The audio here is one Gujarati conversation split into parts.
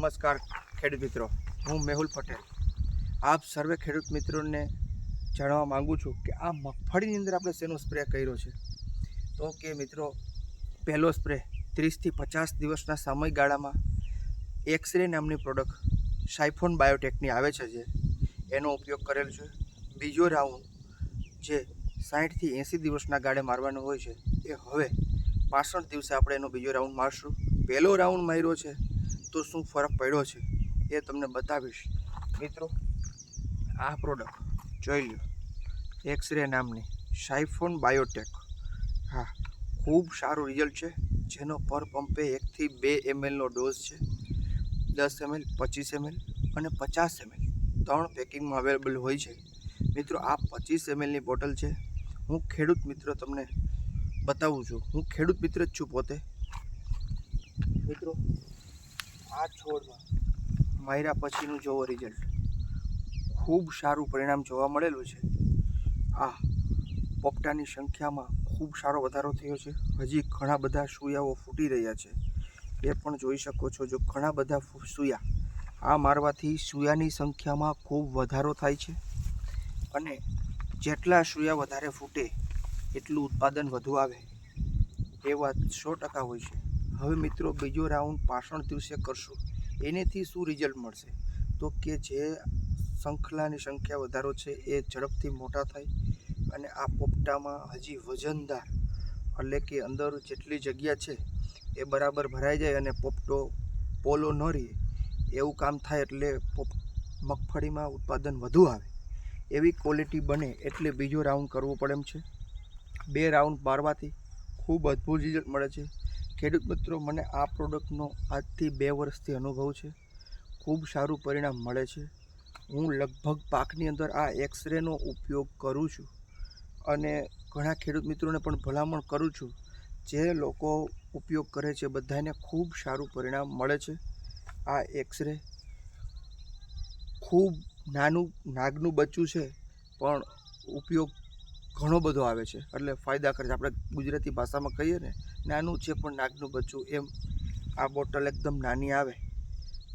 નમસ્કાર, ખેડૂત મિત્રો. હું મેહુલ પટેલ. આપ સર્વે ખેડૂત મિત્રોને જાણવા માગું છું કે આ મગફળીની અંદર આપણે શેનો સ્પ્રે કર્યો છે? તો કે મિત્રો, પહેલો સ્પ્રે ત્રીસથી પચાસ દિવસના સમયગાળામાં એક્સરે નામની પ્રોડક્ટ સાઇફોન બાયોટેકની આવે છે જે. એનો ઉપયોગ કરેલ છે. બીજો રાઉન્ડ જે સાઠથી એંસી દિવસના ગાળે મારવાનો હોય છે, એ હવે પાસઠ દિવસે આપણે એનો બીજો રાઉન્ડ મારશું. પહેલો રાઉન્ડ માર્યો છે તો શું ફરક પડ્યો છે એ તમને બતાવીશ. મિત્રો, આ પ્રોડક્ટ જોઈ લો એક્સરે નામની સાઇફોન બાયોટેક હા, ખૂબ સારું રિઝલ્ટ છે, જેનો પર પંપે એકથી બે એમએલનો ડોઝ છે. દસ એમએલ પચીસ એમએલ અને પચાસ એમએલ ત્રણ પેકિંગમાં અવેલેબલ હોય છે. મિત્રો, આ પચીસ એમએલની બોટલ છે. હું ખેડૂત મિત્રો તમને બતાવું છું. હું ખેડૂત મિત્ર જ છું પોતે. મિત્રો આ છોડમાં માર્યા પછીનું જોવો રિઝલ્ટ ખૂબ સારું પરિણામ જોવા મળેલું છે. આ પોપટાની સંખ્યામાં ખૂબ સારો વધારો થયો છે. હજી ઘણા બધા સૂયાઓ ફૂટી રહ્યા છે. એ પણ જોઈ શકો છો જો ઘણા બધા સૂયા. આ મારવાથી સૂયાની સંખ્યામાં ખૂબ વધારો થાય છે. અને જેટલા સૂયા વધારે ફૂટે, એટલું ઉત્પાદન વધુ આવે. એ વાત સો ટકા હોય છે. હવે મિત્રો બીજો રાઉન્ડ પાષણ દિવસે કરશું. એનેથી શું રિઝલ્ટ મળશે? તો કે જે શંખલાની સંખ્યા વધારો છે એ ઝડપથી મોટા થાય અને આ પોપટામાં હજી વજનદાર એટલે કે અંદર જેટલી જગ્યા છે એ બરાબર ભરાઈ જાય અને પોપટો પોલો ન રહે. એવું કામ થાય એટલે પોપ મગફળીમાં ઉત્પાદન વધુ આવે. એવી ક્વોલિટી બને એટલે બીજો રાઉન્ડ કરવો પડે એમ છે. બે રાઉન્ડ મારવાથી ખૂબ અદ્ભુત રિઝલ્ટ મળે છે. ખેડૂત મિત્રો, મને આ પ્રોડક્ટનો આજથી બે વર્ષથી અનુભવ છે. ખૂબ સારું પરિણામ મળે છે. હું લગભગ પાકની અંદર આ એક્સરેનો ઉપયોગ કરું છું અને ઘણા ખેડૂત મિત્રોને પણ ભલામણ કરું છું જે લોકો ઉપયોગ કરે છે, બધાને ખૂબ સારું પરિણામ મળે છે આ એક્સરે ખૂબ નાનું, નાગનું બચ્ચું છે, પણ ઉપયોગ ઘણો બધો આવે છે. એટલે ફાયદા કરે છે. આપણે ગુજરાતી ભાષામાં કહીએ ને, નાનું છે પણ નાગનું બચ્ચું. એમ આ બોટલ એકદમ નાની આવે.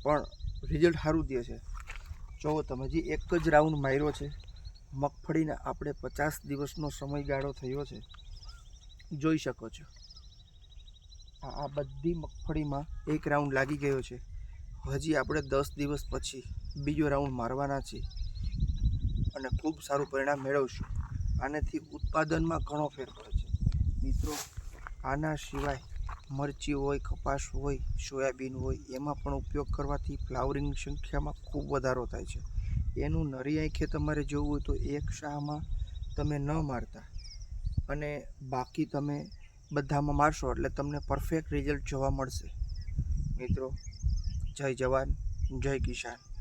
પણ રિઝલ્ટ સારું દે છે. જુઓ તમે હજી એક જ રાઉન્ડ માર્યો છે, મગફળીના આપણે પચાસ દિવસનો સમયગાળો થયો છે. જોઈ શકો છો. આ બધી મગફળીમાં એક રાઉન્ડ લાગી ગયો છે. હજી આપણે દસ દિવસ પછી બીજો રાઉન્ડ મારવાના છીએ. અને ખૂબ સારું પરિણામ મેળવશું. આનાથી ઉત્પાદનમાં ઘણો ફેર પડે છે. મિત્રો, આના સિવાય મરચી હોય, કપાસ હોય, સોયાબીન હોય, એમાં પણ ઉપયોગ કરવાથી ફ્લાવરિંગની સંખ્યામાં ખૂબ વધારો થાય છે. એનું નરી આંખે તમારે જોવું હોય તો એક શાહમાં તમે ન મારતા અને બાકી તમે બધામાં મારશો એટલે તમને પરફેક્ટ રિઝલ્ટ જોવા મળશે. મિત્રો, જય જવાન, જય કિસાન.